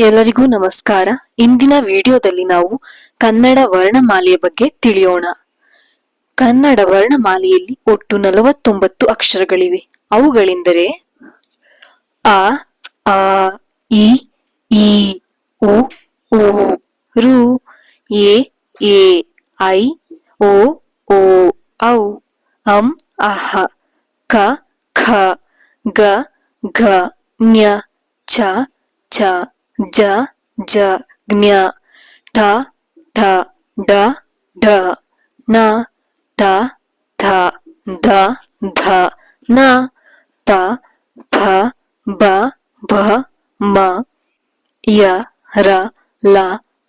ಎಲ್ಲರಿಗೂ ನಮಸ್ಕಾರ. ಇಂದಿನ ವಿಡಿಯೋದಲ್ಲಿ ನಾವು ಕನ್ನಡ ವರ್ಣಮಾಲೆಯ ಬಗ್ಗೆ ತಿಳಿಯೋಣ. ಕನ್ನಡ ವರ್ಣಮಾಲೆಯಲ್ಲಿ ಒಟ್ಟು ನಲವತ್ತೊಂಬತ್ತು ಅಕ್ಷರಗಳಿವೆ. ಅವುಗಳೆಂದರೆ ಅ ಆ ಇ ಈ ಉ ಉ, ರು, ಎ ಎ, ಐ, ಓ ಓ, ಔ, ಅಂ, ಅಹ, ಕ, ಖ, ಗ, ಘ, ಞ ಛ ಛ ಜ ಜ, ಜ್ಞ, ಠ ಠ ಡ ಢ, ನ, ತ ಥ ಧ ಧ, ನ ಪ ಫ ಬ, ಭ, ಮ, ಯ, ರ, ಲ,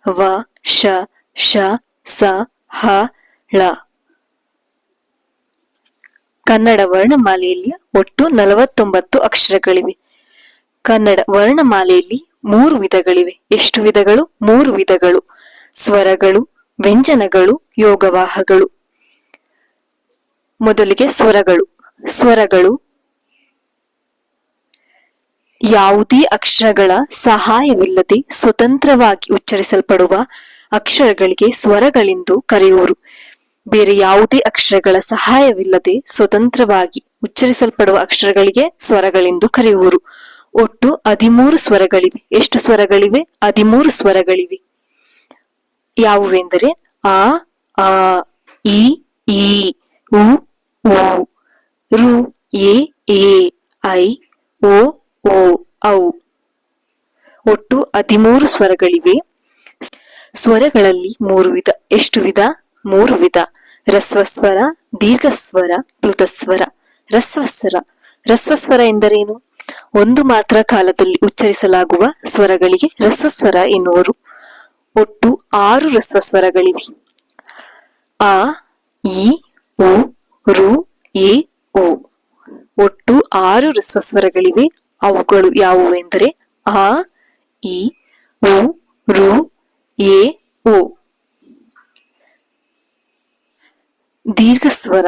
ವ, ಶ ಶ, ಸ, ಹ, ಳ. ಕನ್ನಡ ವರ್ಣಮಾಲೆಯಲ್ಲಿ ಒಟ್ಟು ನಲವತ್ತೊಂಬತ್ತು ಅಕ್ಷರಗಳಿವೆ. ಕನ್ನಡ ವರ್ಣಮಾಲೆಯಲ್ಲಿ ಮೂರು ವಿಧಗಳಿವೆ. ಎಷ್ಟು ವಿಧಗಳು? ಮೂರು ವಿಧಗಳು. ಸ್ವರಗಳು, ವ್ಯಂಜನಗಳು, ಯೋಗವಾಹಗಳು. ಮೊದಲಿಗೆ ಸ್ವರಗಳು. ಸ್ವರಗಳು ಯಾವುದೇ ಅಕ್ಷರಗಳ ಸಹಾಯವಿಲ್ಲದೆ ಸ್ವತಂತ್ರವಾಗಿ ಉಚ್ಚರಿಸಲ್ಪಡುವ ಅಕ್ಷರಗಳಿಗೆ ಸ್ವರಗಳೆಂದು ಕರೆಯುವರು ಬೇರೆ ಯಾವುದೇ ಅಕ್ಷರಗಳ ಸಹಾಯವಿಲ್ಲದೆ ಸ್ವತಂತ್ರವಾಗಿ ಉಚ್ಚರಿಸಲ್ಪಡುವ ಅಕ್ಷರಗಳಿಗೆ ಸ್ವರಗಳೆಂದು ಕರೆಯುವರು ಒಟ್ಟು ಹದಿಮೂರು ಸ್ವರಗಳಿವೆ. ಎಷ್ಟು ಸ್ವರಗಳಿವೆ? ಹದಿಮೂರು ಸ್ವರಗಳಿವೆ. ಯಾವುವೆಂದರೆ ಆ ಆ ಇ ಈ, ಉ ಊ ರು, ಎ ಎ, ಐ, ಓ ಓ, ಔ. ಒಟ್ಟು ಹದಿಮೂರು ಸ್ವರಗಳಿವೆ. ಸ್ವರಗಳಲ್ಲಿ ಮೂರು ವಿಧ. ಎಷ್ಟು ವಿಧ? ಮೂರು ವಿಧ. ರಸ್ವಸ್ವರ, ದೀರ್ಘಸ್ವರ ಪ್ಲುತಸ್ವರ ರಸ್ವಸ್ವರ. ರಸ್ವಸ್ವರ ಎಂದರೇನು? ಒಂದು ಮಾತ್ರ ಕಾಲದಲ್ಲಿ ಉಚ್ಚರಿಸಲಾಗುವ ಸ್ವರಗಳಿಗೆ ರಸ್ವಸ್ವರ ಎನ್ನುವರು. ಒಟ್ಟು ಆರು ರಸ್ವಸ್ವರಗಳಿವೆ ಆ ಇ ಉ, ರು, ಎ, ಓ. ಒಟ್ಟು ಆರು ರಸ್ವಸ್ವರಗಳಿವೆ ಅವುಗಳು ಯಾವುವೆಂದರೆ ಆ ಇ ಉ, ರು, ಎ, ಓ. ದೀರ್ಘಸ್ವರ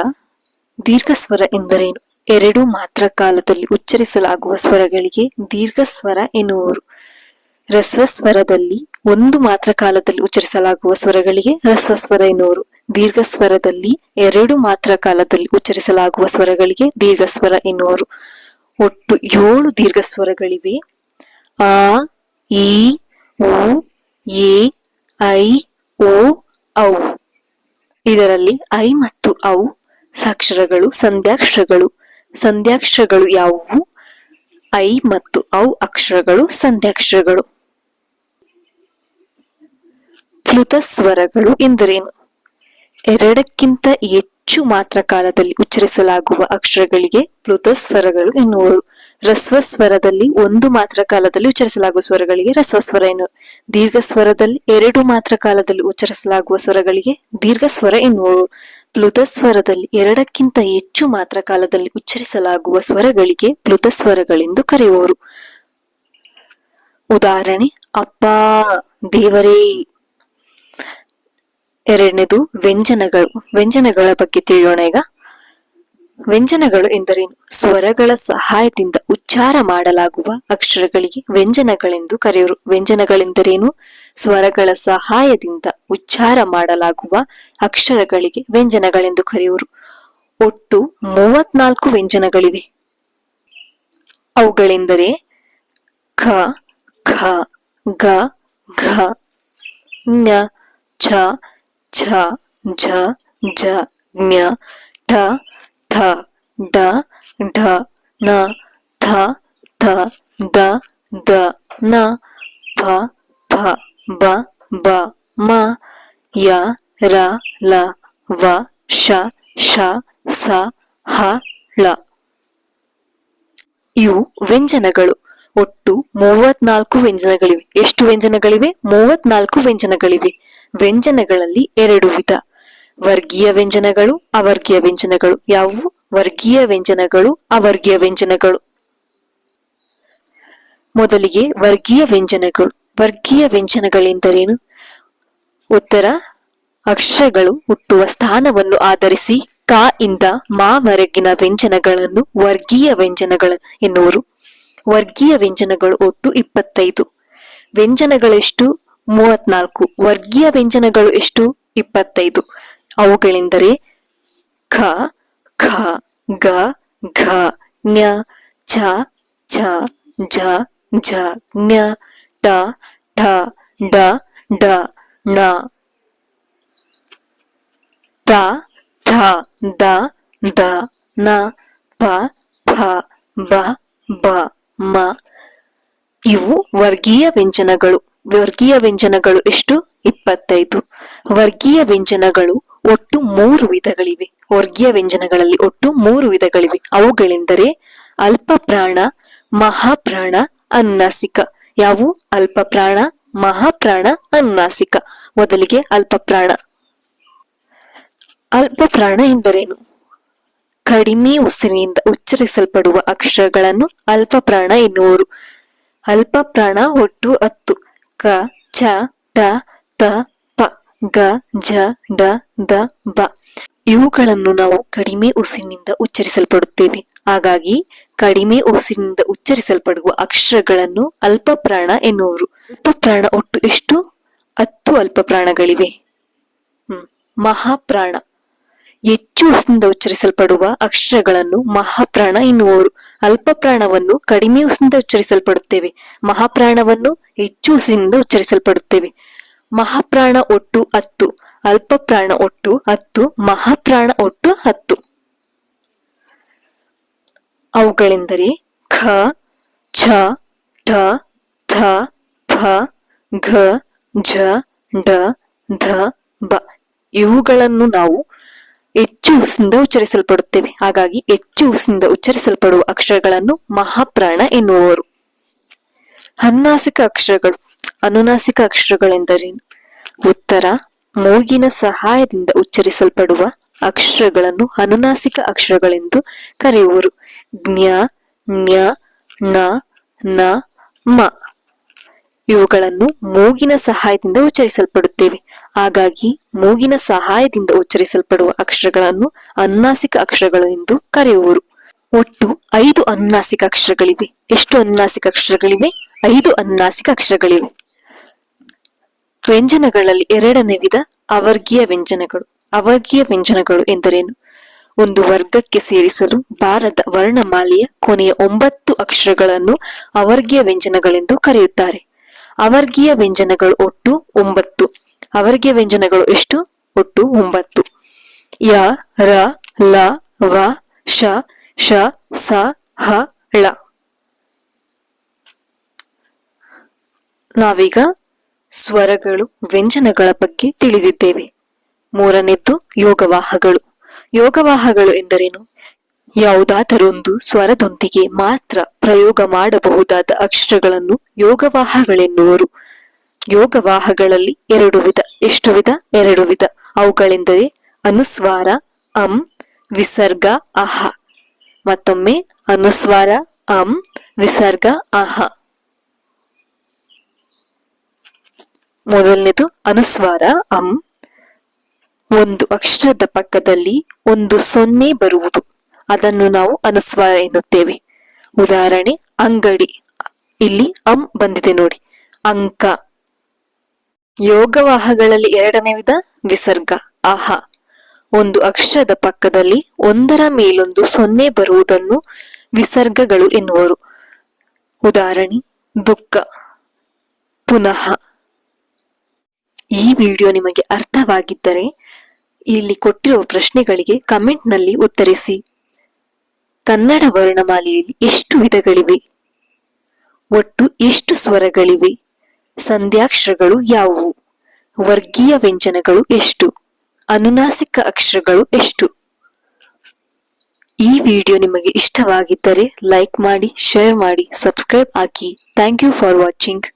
ದೀರ್ಘಸ್ವರ ಎಂದರೇನು? ಎರಡು ಮಾತ್ರ ಕಾಲದಲ್ಲಿ ಉಚ್ಚರಿಸಲಾಗುವ ಸ್ವರಗಳಿಗೆ ದೀರ್ಘಸ್ವರ ಎನ್ನುವರು. ರಸ್ವಸ್ವರದಲ್ಲಿ ಒಂದು ಮಾತ್ರ ಕಾಲದಲ್ಲಿ ಉಚ್ಚರಿಸಲಾಗುವ ಸ್ವರಗಳಿಗೆ ರಸ್ವಸ್ವರ ಎನ್ನುವರು. ದೀರ್ಘಸ್ವರದಲ್ಲಿ ಎರಡು ಮಾತ್ರ ಕಾಲದಲ್ಲಿ ಉಚ್ಚರಿಸಲಾಗುವ ಸ್ವರಗಳಿಗೆ ದೀರ್ಘಸ್ವರ ಎನ್ನುವರು. ಒಟ್ಟು ಏಳು ದೀರ್ಘಸ್ವರಗಳಿವೆ. ಆ ಇ ಉ, ಎ, ಐ, ಓ, ಔ. ಇದರಲ್ಲಿ ಐ ಮತ್ತು ಔ ಸಾಕ್ಷರಗಳು, ಸಂಧ್ಯಾಕ್ಷರಗಳು. ಸಂಧ್ಯಾಕ್ಷರಗಳು ಯಾವುವು? ಐ ಮತ್ತು ಔ ಅಕ್ಷರಗಳು ಸಂಧ್ಯಾಕ್ಷರಗಳು ಪ್ಲುತ ಸ್ವರಗಳು ಎಂದರೇನು? ಎರಡಕ್ಕಿಂತ ಹೆಚ್ಚು ಮಾತ್ರ ಕಾಲದಲ್ಲಿ ಉಚ್ಚರಿಸಲಾಗುವ ಅಕ್ಷರಗಳಿಗೆ ಪ್ಲುತ ಸ್ವರಗಳು ಎನ್ನುವರು. ರಸ್ವ ಸ್ವರದಲ್ಲಿ ಒಂದು ಮಾತ್ರ ಕಾಲದಲ್ಲಿ ಉಚ್ಚರಿಸಲಾಗುವ ಸ್ವರಗಳಿಗೆ ರಸ್ವ ಸ್ವರ ಎನ್ನುವರು ದೀರ್ಘ ಸ್ವರದಲ್ಲಿ ಎರಡು ಮಾತ್ರ ಕಾಲದಲ್ಲಿ ಉಚ್ಚರಿಸಲಾಗುವ ಸ್ವರಗಳಿಗೆ ದೀರ್ಘ ಸ್ವರ ಎನ್ನುವರು. ಪ್ಲುತ ಸ್ವರದಲ್ಲಿ ಎರಡಕ್ಕಿಂತ ಹೆಚ್ಚು ಮಾತ್ರ ಕಾಲದಲ್ಲಿ ಉಚ್ಚರಿಸಲಾಗುವ ಸ್ವರಗಳಿಗೆ ಪ್ಲುತ ಸ್ವರಗಳೆಂದು ಕರೆಯುವರು. ಉದಾಹರಣೆ, ಅಪ್ಪ, ದೇವರೇ ಎರಡನೇದು ವ್ಯಂಜನಗಳು. ವ್ಯಂಜನಗಳ ಬಗ್ಗೆ ತಿಳಿಯೋಣ ಈಗ. ವ್ಯಂಜನಗಳು ಎಂದರೇನು? ಸ್ವರಗಳ ಸಹಾಯದಿಂದ ಉಚ್ಚಾರ ಮಾಡಲಾಗುವ ಅಕ್ಷರಗಳಿಗೆ ವ್ಯಂಜನಗಳೆಂದು ಕರೆಯುವರು ವ್ಯಂಜನಗಳೆಂದರೇನು? ಸ್ವರಗಳ ಸಹಾಯದಿಂದ ಉಚ್ಚಾರ ಮಾಡಲಾಗುವ ಅಕ್ಷರಗಳಿಗೆ ವ್ಯಂಜನಗಳೆಂದು ಕರೆಯುವರು ಒಟ್ಟು ಮೂವತ್ನಾಲ್ಕು ವ್ಯಂಜನಗಳಿವೆ. ಅವುಗಳೆಂದರೆ ಖ ಖ ಗ ಘ ಛ ಛ ಝ ಝ ಜ್ಞ ಠ ಠ ಡ ಢ ನ ಥ ಥ, ದ ದ, ನ ಫ ಫ ಬ ಬ, ಮ, ಯ, ರ, ಲ, ವ ಶ ಶ ಸ, ಹ, ಳ. ಇವು ವ್ಯಂಜನಗಳು. ಒಟ್ಟು ಮೂವತ್ನಾಲ್ಕು ವ್ಯಂಜನಗಳಿವೆ. ಎಷ್ಟು ವ್ಯಂಜನಗಳಿವೆ? ಮೂವತ್ನಾಲ್ಕು ವ್ಯಂಜನಗಳಿವೆ. ವ್ಯಂಜನಗಳಲ್ಲಿ ಎರಡು ವಿಧ. ವರ್ಗೀಯ ವ್ಯಂಜನಗಳು, ಅವರ್ಗೀಯ ವ್ಯಂಜನಗಳು. ಯಾವುವು? ವರ್ಗೀಯ ವ್ಯಂಜನಗಳು, ಅವರ್ಗೀಯ ವ್ಯಂಜನಗಳು. ಮೊದಲಿಗೆ ವರ್ಗೀಯ ವ್ಯಂಜನಗಳು. ವರ್ಗೀಯ ವ್ಯಂಜನಗಳೆಂದರೇನು? ಉತ್ತರ, ಅಕ್ಷರಗಳು ಹುಟ್ಟುವ ಸ್ಥಾನವನ್ನು ಆಧರಿಸಿ ಕ ಇಂದ ಮಾವರೆಗಿನ ವ್ಯಂಜನಗಳನ್ನು ವರ್ಗೀಯ ವ್ಯಂಜನಗಳು ಎನ್ನುವರು. ವರ್ಗೀಯ ವ್ಯಂಜನಗಳು ಒಟ್ಟು ಇಪ್ಪತ್ತೈದು. ವ್ಯಂಜನಗಳೆಷ್ಟು? ಮೂವತ್ನಾಲ್ಕು. ವರ್ಗೀಯ ವ್ಯಂಜನಗಳು ಎಷ್ಟು? ಇಪ್ಪತ್ತೈದು. ಅವುಗಳೆಂದರೆ ಖ ಖ, ಗ, ಘ ಞ ಛ ಛ, ಝ ಝ ಞ ಟ ಠ ಡ ಡ ಣ. ತ, ಥ, ದ ದ, ನ, ಪ ಫ ಬ ಬ, ಮ. ಇವು ವರ್ಗೀಯ ವ್ಯಂಜನಗಳು. ವರ್ಗೀಯ ವ್ಯಂಜನಗಳು ಎಷ್ಟು? ಇಪ್ಪತ್ತೈದು. ವರ್ಗೀಯ ವ್ಯಂಜನಗಳು ಒಟ್ಟು ಮೂರು ವಿಧಗಳಿವೆ. ವರ್ಗೀಯ ವ್ಯಂಜನಗಳಲ್ಲಿ ಒಟ್ಟು ಮೂರು ವಿಧಗಳಿವೆ. ಅವುಗಳೆಂದರೆ ಅಲ್ಪಪ್ರಾಣ, ಮಹಾಪ್ರಾಣ, ಅನ್ನಾಸಿಕ. ಯಾವು ಅಲ್ಪಪ್ರಾಣ, ಮಹಾಪ್ರಾಣ, ಅನ್ನಾಸಿಕ. ಮೊದಲಿಗೆ ಅಲ್ಪಪ್ರಾಣ. ಅಲ್ಪಪ್ರಾಣ ಅಲ್ಪ ಪ್ರಾಣ ಎಂದರೇನು? ಕಡಿಮೆ ಉಸಿರಿನಿಂದ ಉಚ್ಚರಿಸಲ್ಪಡುವ ಅಕ್ಷರಗಳನ್ನು ಅಲ್ಪಪ್ರಾಣ ಎನ್ನುವರು. ಅಲ್ಪಪ್ರಾಣ ಒಟ್ಟು ಹತ್ತು. ಕ, ಚ ಟ ತ, ಪ, ಗ, ಜ, ಡ, ದ, ಬ. ಇವುಗಳನ್ನು ನಾವು ಕಡಿಮೆ ಉಸಿರಿನಿಂದ ಉಚ್ಚರಿಸಲ್ಪಡುತ್ತೇವೆ. ಹಾಗಾಗಿ, ಕಡಿಮೆ ಉಸಿರಿನಿಂದ ಉಚ್ಚರಿಸಲ್ಪಡುವ ಅಕ್ಷರಗಳನ್ನು ಅಲ್ಪ ಪ್ರಾಣ ಎನ್ನುವರು. ಅಲ್ಪಪ್ರಾಣ ಒಟ್ಟು ಎಷ್ಟು? ಹತ್ತು ಅಲ್ಪ ಪ್ರಾಣಗಳಿವೆ ಹ್ಮ್. ಮಹಾಪ್ರಾಣ. ಹೆಚ್ಚು ಉಸ್ನಿಂದ ಉಚ್ಚರಿಸಲ್ಪಡುವ ಅಕ್ಷರಗಳನ್ನು ಮಹಾಪ್ರಾಣ ಎನ್ನುವರು. ಅಲ್ಪ ಪ್ರಾಣವನ್ನು ಕಡಿಮೆ ಉಸ್ನಿಂದ ಉಚ್ಚರಿಸಲ್ಪಡುತ್ತೇವೆ. ಮಹಾಪ್ರಾಣವನ್ನು ಹೆಚ್ಚು ಉಸಿನಿಂದ ಉಚ್ಚರಿಸಲ್ಪಡುತ್ತೇವೆ. ಮಹಾಪ್ರಾಣ ಒಟ್ಟು ಹತ್ತು ಅಲ್ಪ ಪ್ರಾಣ ಒಟ್ಟು ಹತ್ತು, ಮಹಾಪ್ರಾಣ ಒಟ್ಟು ಹತ್ತು. ಅವುಗಳೆಂದರೆ ಖ, ಛ, ಠ, ಥ ಫ ಘ ಝ ಡ, ಧ, ಬ. ಇವುಗಳನ್ನು ನಾವು ಹೆಚ್ಚು ಉಸಿಂದ ಉಚ್ಚರಿಸಲ್ಪಡುತ್ತೇವೆ. ಹಾಗಾಗಿ ಹೆಚ್ಚು ಉಸಿಂದ ಉಚ್ಚರಿಸಲ್ಪಡುವ ಅಕ್ಷರಗಳನ್ನು ಮಹಾಪ್ರಾಣ ಎನ್ನುವರು ಅನುನಾಸಿಕ ಅಕ್ಷರಗಳು. ಅನುನಾಸಿಕ ಅಕ್ಷರಗಳೆಂದರೇನು? ಉತ್ತರ, ಮೂಗಿನ ಸಹಾಯದಿಂದ ಉಚ್ಚರಿಸಲ್ಪಡುವ ಅಕ್ಷರಗಳನ್ನು ಅನುನಾಸಿಕ ಅಕ್ಷರಗಳೆಂದು ಕರೆಯುವರು. ಜ್ಞ ಜ್ಞ ನ ನ, ಮ. ಇವುಗಳನ್ನು ಮೂಗಿನ ಸಹಾಯದಿಂದ ಉಚ್ಚರಿಸಲ್ಪಡುತ್ತೇವೆ. ಹಾಗಾಗಿ ಮೂಗಿನ ಸಹಾಯದಿಂದ ಉಚ್ಚರಿಸಲ್ಪಡುವ ಅಕ್ಷರಗಳನ್ನು ಅನುನಾಸಿಕ ಅಕ್ಷರಗಳು ಎಂದು ಕರೆಯುವರು. ಒಟ್ಟು ಐದು ಅನುನಾಸಿಕ ಅಕ್ಷರಗಳಿವೆ. ಎಷ್ಟು ಅನುನಾಸಿಕ ಅಕ್ಷರಗಳಿವೆ? ಐದು ಅನುನಾಸಿಕ ಅಕ್ಷರಗಳಿವೆ. ವ್ಯಂಜನಗಳಲ್ಲಿ ಎರಡನೇ ವಿಧ ಅವರ್ಗೀಯ ವ್ಯಂಜನಗಳು. ಅವರ್ಗೀಯ ವ್ಯಂಜನಗಳು ಎಂದರೇನು? ಒಂದು ವರ್ಗಕ್ಕೆ ಸೇರಿಸಲು ಬಾರದ ವರ್ಣಮಾಲೆಯ ಕೊನೆಯ ಒಂಬತ್ತು ಅಕ್ಷರಗಳನ್ನು ಅವರ್ಗೀಯ ವ್ಯಂಜನಗಳೆಂದು ಕರೆಯುತ್ತಾರೆ. ಅವರ್ಗೀಯ ವ್ಯಂಜನಗಳು ಒಟ್ಟು ಒಂಬತ್ತು. ಅವರ್ಗೀಯ ವ್ಯಂಜನಗಳು ಎಷ್ಟು? ಒಟ್ಟು ಒಂಬತ್ತು. ಯ, ರ, ಲ, ವ, ಶ ಶ, ಸ, ಹ, ಳ. ನಾವೀಗ ಸ್ವರಗಳು ವ್ಯಂಜನಗಳ ಬಗ್ಗೆ ತಿಳಿದಿದ್ದೇವೆ. ಮೂರನೇದ್ದು ಯೋಗವಾಹಗಳು. ಯೋಗವಾಹಗಳು ಎಂದರೇನು? ಯಾವುದಾದರೊಂದು ಸ್ವರದೊಂದಿಗೆ ಮಾತ್ರ ಪ್ರಯೋಗ ಮಾಡಬಹುದಾದ ಅಕ್ಷರಗಳನ್ನು ಯೋಗವಾಹಗಳೆನ್ನುವರು. ಯೋಗವಾಹಗಳಲ್ಲಿ ಎರಡು ವಿಧ, ಎಷ್ಟು ವಿಧ? ಎರಡು ವಿಧ. ಅವುಗಳೆಂದರೆ ಅನುಸ್ವಾರ, ಅಂ, ವಿಸರ್ಗ, ಅಹ. ಮತ್ತೊಮ್ಮೆ ಅನುಸ್ವಾರ, ಅಂ, ವಿಸರ್ಗ, ಅಹ. ಮೊದಲನೇದು ಅನುಸ್ವಾರ, ಅಂ. ಒಂದು ಅಕ್ಷರದ ಪಕ್ಕದಲ್ಲಿ ಒಂದು ಸೊನ್ನೆ ಬರುವುದು. ಅದನ್ನು ನಾವು ಅನುಸ್ವಾರ ಎನ್ನುತ್ತೇವೆ. ಉದಾಹರಣೆ, ಅಂಗಡಿ. ಇಲ್ಲಿ ಅಂ ಬಂದಿದೆ ನೋಡಿ. ಅಂಕ. ಯೋಗವಾಹಗಳಲ್ಲಿ ಎರಡನೇ ವಿಧ ವಿಸರ್ಗ ಅಹ ಒಂದು ಅಕ್ಷರದ ಪಕ್ಕದಲ್ಲಿ ಒಂದರ ಮೇಲೊಂದು ಸೊನ್ನೆ ಬರುವುದನ್ನು ವಿಸರ್ಗಗಳು ಎನ್ನುವರು. ಉದಾಹರಣೆ, ದುಃಖ. ಪುನಃ. ಈ ವಿಡಿಯೋ ನಿಮಗೆ ಅರ್ಥವಾಗಿದ್ದರೆ ಇಲ್ಲಿ ಕೊಟ್ಟಿರುವ ಪ್ರಶ್ನೆಗಳಿಗೆ ಕಮೆಂಟ್ನಲ್ಲಿ ಉತ್ತರಿಸಿ. ಕನ್ನಡ ವರ್ಣಮಾಲೆಯಲ್ಲಿ ಎಷ್ಟು ವಿಧಗಳಿವೆ? ಒಟ್ಟು ಎಷ್ಟು ಸ್ವರಗಳಿವೆ? ಸಂಧ್ಯಾಕ್ಷರಗಳು ಯಾವುವು? ವರ್ಗೀಯ ವ್ಯಂಜನಗಳು ಎಷ್ಟು? ಅನುನಾಸಿಕ ಅಕ್ಷರಗಳು ಎಷ್ಟು? ಈ ವಿಡಿಯೋ ನಿಮಗೆ ಇಷ್ಟವಾಗಿದ್ದರೆ ಲೈಕ್ ಮಾಡಿ, ಶೇರ್ ಮಾಡಿ, subscribe hockey. Thank you for watching.